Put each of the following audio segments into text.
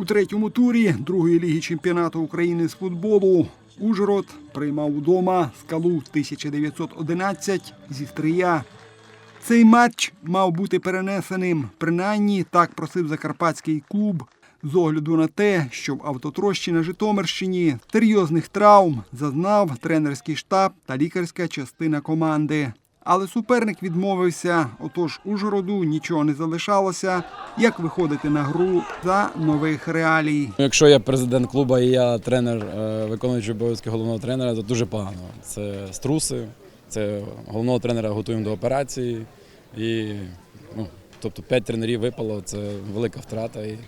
У третьому турі другої ліги чемпіонату України з футболу Ужгород приймав удома скалу 1911 зі стрия. Цей матч мав бути перенесеним. Принаймні так просив закарпатський клуб з огляду на те, що в автотрощі на Житомирщині серйозних травм зазнав тренерський штаб та лікарська частина команди. Але суперник відмовився, отож Ужгороду нічого не залишалося, як виходити на гру за нових реалій. Якщо я президент клубу і я тренер, е, виконуючий обов'язки головного тренера, то дуже погано. Це струси, це головного тренера готуємо до операції. І, ну, тобто п'ять тренерів випало, це велика втрата. І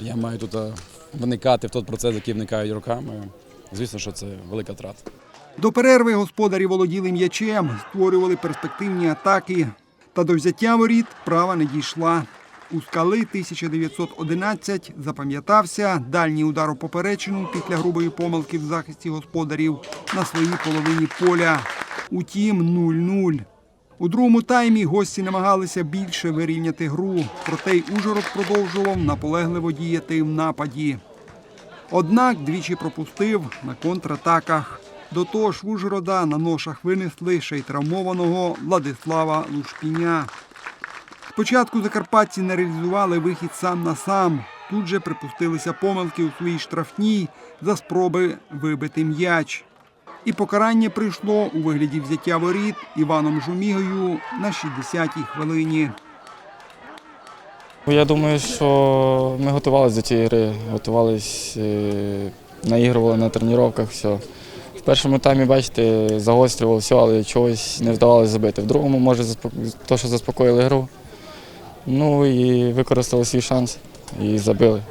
я маю тут е, вникати в той процес, який вникають роками. Звісно, що це велика втрата. До перерви господарі володіли м'ячем, створювали перспективні атаки. Та до взяття воріт права не дійшла. У скали 1911 запам'ятався дальній удар у поперечину після грубої помилки в захисті господарів на своїй половині поля. Утім, 0-0. У другому таймі гості намагалися більше вирівняти гру, проте й Ужгород продовжував наполегливо діяти в нападі. Однак двічі пропустив на контратаках. До того ж, в Ужгорода на ношах винесли ще й травмованого Владислава Лушпіня. Спочатку закарпатці не реалізували вихід сам на сам. Тут же припустилися помилки у своїй штрафній за спроби вибити м'яч. І покарання прийшло у вигляді взяття воріт Іваном Жумігою на 60-й хвилині. Я думаю, що ми готувалися до цієї гри, готувалися, наігрували на тренуваннях, все. В першому таймі, бачите, загострювали все, але чогось не вдавалося забити. В другому, може, то, що заспокоїли гру. Ну і використали свій шанс і забили.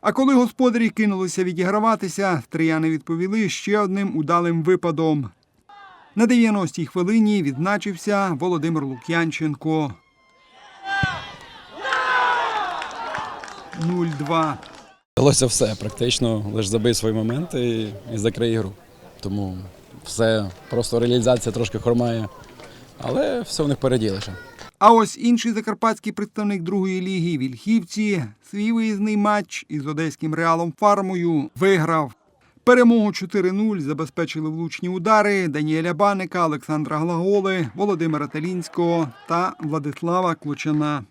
А коли господарі кинулися відіграватися, стрияни відповіли ще одним удалим випадом. На 90-й хвилині відзначився Володимир Лук'янченко. 0-2. Вдалося все практично, лише забий свої моменти і, і закрий гру. Тому все, просто реалізація трошки хромає, але все в них впереді лише. А ось інший закарпатський представник другої ліги Вільхівці свій виїзний матч із одеським реалом Фармою виграв. Перемогу 4-0 забезпечили влучні удари Даніеля Баника, Олександра Глаголи, Володимира Талінського та Владислава Клочана.